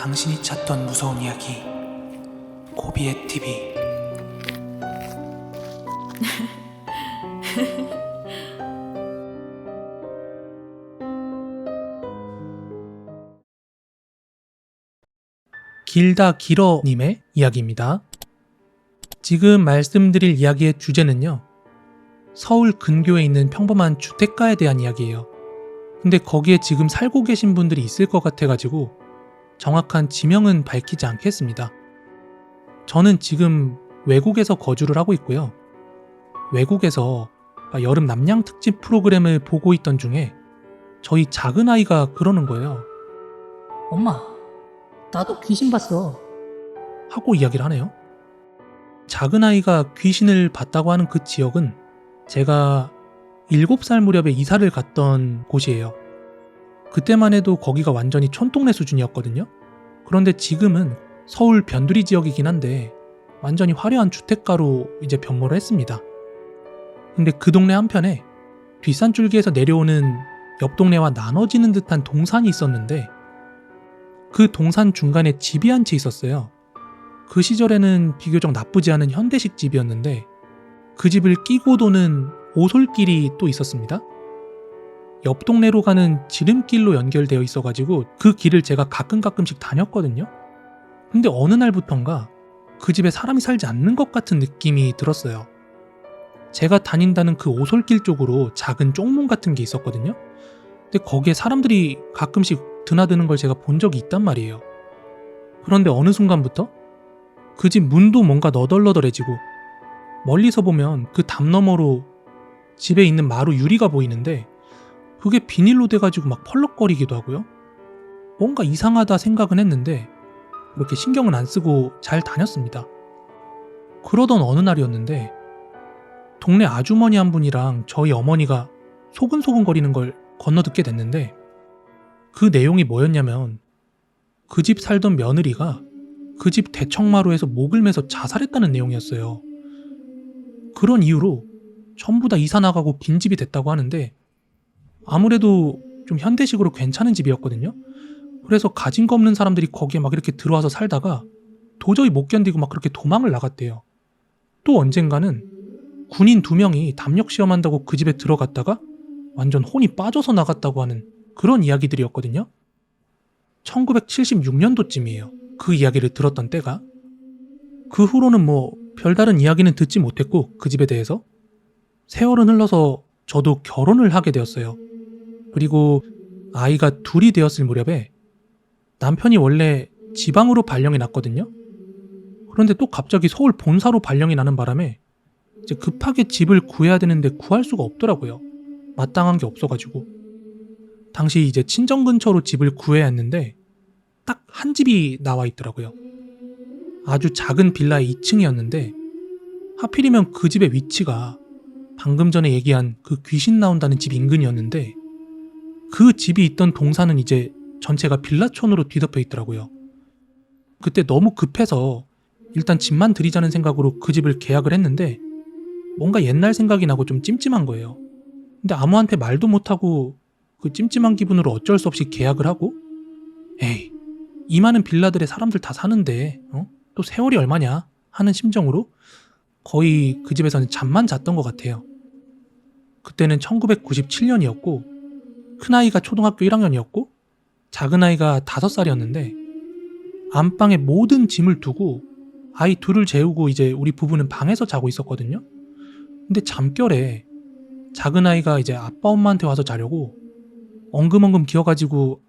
당신이 찾던 무서운 이야기 고비의 TV 길다 길어 님의 이야기입니다. 지금 말씀드릴 이야기의 주제는요. 서울 근교에 있는 평범한 주택가에 대한 이야기예요. 근데 거기에 지금 살고 계신 분들이 있을 것 같아가지고 정확한 지명은 밝히지 않겠습니다. 저는 지금 외국에서 거주를 하고 있고요. 외국에서 여름 남양 특집 프로그램을 보고 있던 중에 저희 작은 아이가 그러는 거예요. 엄마, 나도 귀신 봤어. 하고 이야기를 하네요. 작은 아이가 귀신을 봤다고 하는 그 지역은 제가 7살 무렵에 이사를 갔던 곳이에요. 그때만 해도 거기가 완전히 촌동네 수준이었거든요. 그런데 지금은 서울 변두리 지역이긴 한데 완전히 화려한 주택가로 이제 변모를 했습니다. 근데 그 동네 한편에 뒷산줄기에서 내려오는 옆 동네와 나눠지는 듯한 동산이 있었는데 그 동산 중간에 집이 한 채 있었어요. 그 시절에는 비교적 나쁘지 않은 현대식 집이었는데 그 집을 끼고 도는 오솔길이 또 있었습니다. 옆 동네로 가는 지름길로 연결되어 있어가지고 그 길을 제가 가끔 가끔씩 다녔거든요. 근데 어느 날부턴가 그 집에 사람이 살지 않는 것 같은 느낌이 들었어요. 제가 다닌다는 그 오솔길 쪽으로 작은 쪽문 같은 게 있었거든요. 근데 거기에 사람들이 가끔씩 드나드는 걸 제가 본 적이 있단 말이에요. 그런데 어느 순간부터 그 집 문도 뭔가 너덜너덜해지고 멀리서 보면 그 담 너머로 집에 있는 마루 유리가 보이는데 그게 비닐로 돼가지고 막 펄럭거리기도 하고요. 뭔가 이상하다 생각은 했는데 그렇게 신경은 안 쓰고 잘 다녔습니다. 그러던 어느 날이었는데 동네 아주머니 한 분이랑 저희 어머니가 소근소근 거리는 걸 건너듣게 됐는데 그 내용이 뭐였냐면 그 집 살던 며느리가 그 집 대청마루에서 목을 매서 자살했다는 내용이었어요. 그런 이유로 전부 다 이사 나가고 빈집이 됐다고 하는데 아무래도 좀 현대식으로 괜찮은 집이었거든요. 그래서 가진 거 없는 사람들이 거기에 막 이렇게 들어와서 살다가 도저히 못 견디고 막 그렇게 도망을 나갔대요. 또 언젠가는 군인 두 명이 담력 시험한다고 그 집에 들어갔다가 완전 혼이 빠져서 나갔다고 하는 그런 이야기들이었거든요. 1976년도쯤이에요. 그 이야기를 들었던 때가. 그 후로는 뭐 별다른 이야기는 듣지 못했고 그 집에 대해서 세월은 흘러서 저도 결혼을 하게 되었어요. 그리고 아이가 둘이 되었을 무렵에 남편이 원래 지방으로 발령이 났거든요. 그런데 또 갑자기 서울 본사로 발령이 나는 바람에 이제 급하게 집을 구해야 되는데 구할 수가 없더라고요. 마땅한 게 없어가지고. 당시 이제 친정 근처로 집을 구해야 했는데 딱 한 집이 나와 있더라고요. 아주 작은 빌라의 2층이었는데 하필이면 그 집의 위치가 방금 전에 얘기한 그 귀신 나온다는 집 인근이었는데 그 집이 있던 동산은 이제 전체가 빌라촌으로 뒤덮여 있더라고요. 그때 너무 급해서 일단 집만 드리자는 생각으로 그 집을 계약을 했는데 뭔가 옛날 생각이 나고 좀 찜찜한 거예요. 근데 아무한테 말도 못하고 그 찜찜한 기분으로 어쩔 수 없이 계약을 하고 에이 이 많은 빌라들에 사람들 다 사는데 어? 또 세월이 얼마냐 하는 심정으로 거의 그 집에서는 잠만 잤던 것 같아요. 그때는 1997년이었고 큰아이가 초등학교 1학년이었고 작은아이가 5살이었는데 안방에 모든 짐을 두고 아이 둘을 재우고 이제 우리 부부는 방에서 자고 있었거든요. 근데 잠결에 작은아이가 이제 아빠 엄마한테 와서 자려고 엉금엉금 기어가지고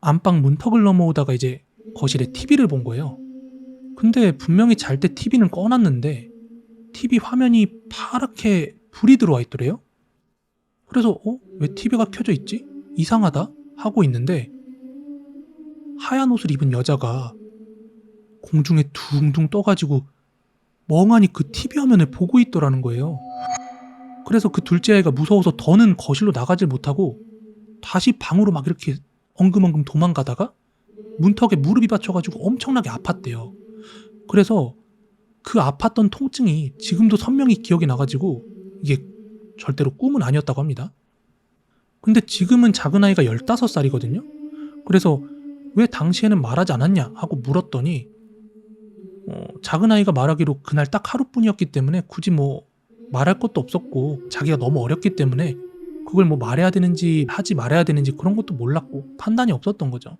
안방 문턱을 넘어오다가 이제 거실에 TV를 본 거예요. 근데 분명히 잘 때 TV는 꺼놨는데 TV 화면이 파랗게 불이 들어와 있더래요. 그래서 어? 왜 TV가 켜져 있지? 이상하다 하고 있는데 하얀 옷을 입은 여자가 공중에 둥둥 떠가지고 멍하니 그 TV 화면을 보고 있더라는 거예요. 그래서 그 둘째 아이가 무서워서 더는 거실로 나가질 못하고 다시 방으로 막 이렇게 엉금엉금 도망가다가 문턱에 무릎이 받쳐가지고 엄청나게 아팠대요. 그래서 그 아팠던 통증이 지금도 선명히 기억이 나가지고 이게 절대로 꿈은 아니었다고 합니다. 근데 지금은 작은 아이가 15살이거든요. 그래서 왜 당시에는 말하지 않았냐 하고 물었더니 어, 작은 아이가 말하기로 그날 딱 하루뿐이었기 때문에 굳이 뭐 말할 것도 없었고 자기가 너무 어렸기 때문에 그걸 뭐 말해야 되는지 하지 말아야 되는지 그런 것도 몰랐고 판단이 없었던 거죠.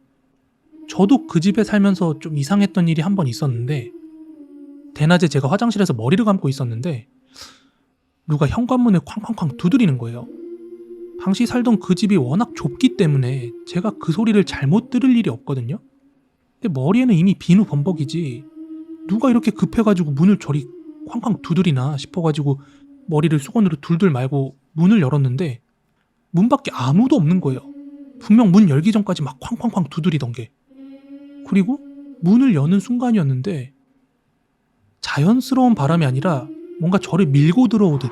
저도 그 집에 살면서 좀 이상했던 일이 한 번 있었는데 대낮에 제가 화장실에서 머리를 감고 있었는데 누가 현관문을 쾅쾅쾅 두드리는 거예요. 당시 살던 그 집이 워낙 좁기 때문에 제가 그 소리를 잘못 들을 일이 없거든요. 근데 머리에는 이미 비누 범벅이지 누가 이렇게 급해가지고 문을 저리 쾅쾅 두드리나 싶어가지고 머리를 수건으로 둘둘 말고 문을 열었는데 문 밖에 아무도 없는 거예요. 분명 문 열기 전까지 막 쾅쾅쾅 두드리던 게. 그리고 문을 여는 순간이었는데 자연스러운 바람이 아니라 뭔가 저를 밀고 들어오듯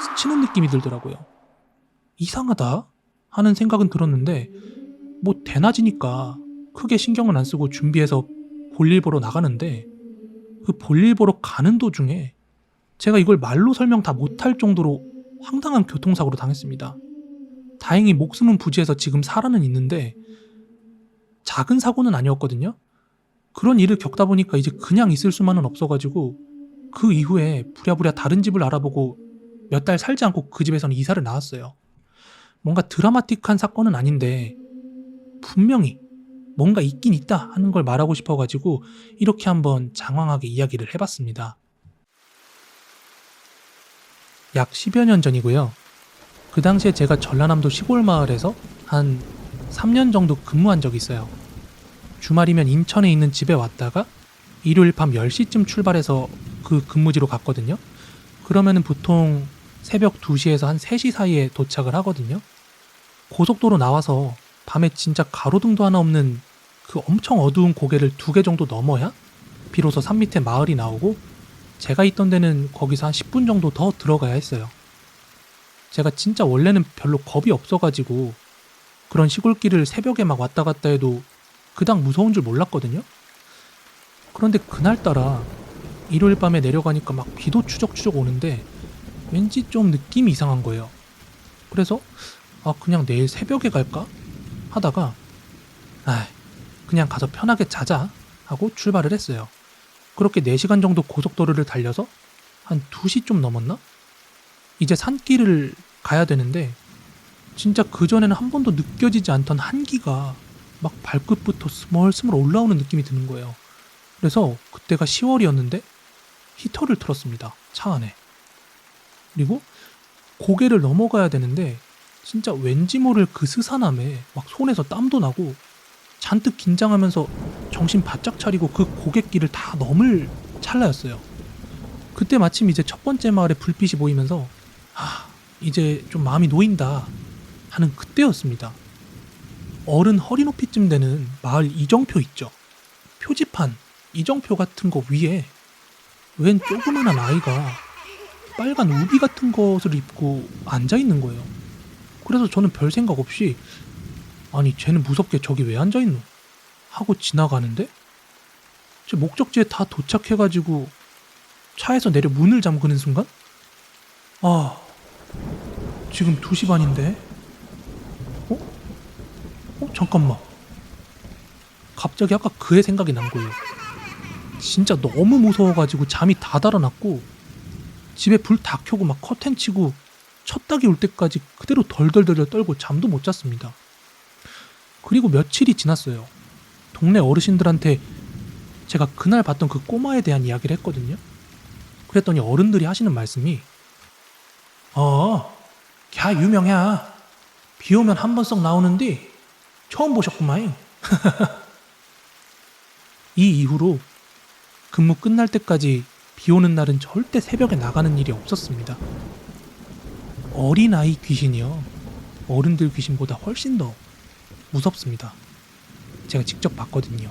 스치는 느낌이 들더라고요. 이상하다 하는 생각은 들었는데 뭐 대낮이니까 크게 신경은 안 쓰고 준비해서 볼일 보러 나가는데 그 볼일 보러 가는 도중에 제가 이걸 말로 설명 다 못할 정도로 황당한 교통사고로 당했습니다. 다행히 목숨은 부지해서 지금 살아는 있는데 작은 사고는 아니었거든요. 그런 일을 겪다 보니까 이제 그냥 있을 수만은 없어가지고 그 이후에 부랴부랴 다른 집을 알아보고 몇 달 살지 않고 그 집에서는 이사를 나왔어요. 뭔가 드라마틱한 사건은 아닌데 분명히 뭔가 있긴 있다 하는 걸 말하고 싶어가지고 이렇게 한번 장황하게 이야기를 해봤습니다. 약 10여 년 전이고요. 그 당시에 제가 전라남도 시골 마을에서 한 3년 정도 근무한 적이 있어요. 주말이면 인천에 있는 집에 왔다가 일요일 밤 10시쯤 출발해서 그 근무지로 갔거든요. 그러면은 보통 새벽 2시에서 한 3시 사이에 도착을 하거든요. 고속도로 나와서 밤에 진짜 가로등도 하나 없는 그 엄청 어두운 고개를 두 개 정도 넘어야 비로소 산 밑에 마을이 나오고 제가 있던 데는 거기서 한 10분 정도 더 들어가야 했어요. 제가 진짜 원래는 별로 겁이 없어가지고 그런 시골길을 새벽에 막 왔다 갔다 해도 그닥 무서운 줄 몰랐거든요. 그런데 그날따라 일요일 밤에 내려가니까 막 비도 추적추적 오는데 왠지 좀 느낌이 이상한 거예요. 그래서 아 그냥 내일 새벽에 갈까 하다가 아 그냥 가서 편하게 자자 하고 출발을 했어요. 그렇게 4시간 정도 고속도로를 달려서 한 2시 좀 넘었나? 이제 산길을 가야 되는데 진짜 그전에는 한 번도 느껴지지 않던 한기가 막 발끝부터 스멀스멀 올라오는 느낌이 드는 거예요. 그래서 그때가 10월이었는데 히터를 틀었습니다. 차 안에. 그리고 고개를 넘어가야 되는데 진짜 왠지 모를 그 스산함에 막 손에서 땀도 나고 잔뜩 긴장하면서 정신 바짝 차리고 그 고갯길을 다 넘을 찰나였어요. 그때 마침 이제 첫 번째 마을에 불빛이 보이면서 아 이제 좀 마음이 놓인다 하는 그때였습니다. 어른 허리 높이쯤 되는 마을 이정표 있죠. 표지판 이정표 같은 거 위에 웬 조그만한 아이가 빨간 우비 같은 것을 입고 앉아 있는 거예요. 그래서 저는 별 생각 없이 아니 쟤는 무섭게 저기 왜 앉아 있노? 하고 지나가는데 제 목적지에 다 도착해가지고 차에서 내려 문을 잠그는 순간 아 지금 2시 반인데 어? 어 잠깐만 갑자기 아까 그의 생각이 난 거예요 진짜 너무 무서워가지고 잠이 다 달아났고 집에 불 다 켜고 막 커튼 치고 첫 닭이 올 때까지 그대로 덜덜덜 떨고 잠도 못 잤습니다. 그리고 며칠이 지났어요. 동네 어르신들한테 제가 그날 봤던 그 꼬마에 대한 이야기를 했거든요. 그랬더니 어른들이 하시는 말씀이 어, 걔 유명해. 비 오면 한 번 썩 나오는데 처음 보셨구마잉. 이 이후로 근무 끝날 때까지 비 오는 날은 절대 새벽에 나가는 일이 없었습니다. 어린아이 귀신이요. 어른들 귀신보다 훨씬 더 무섭습니다. 제가 직접 봤거든요.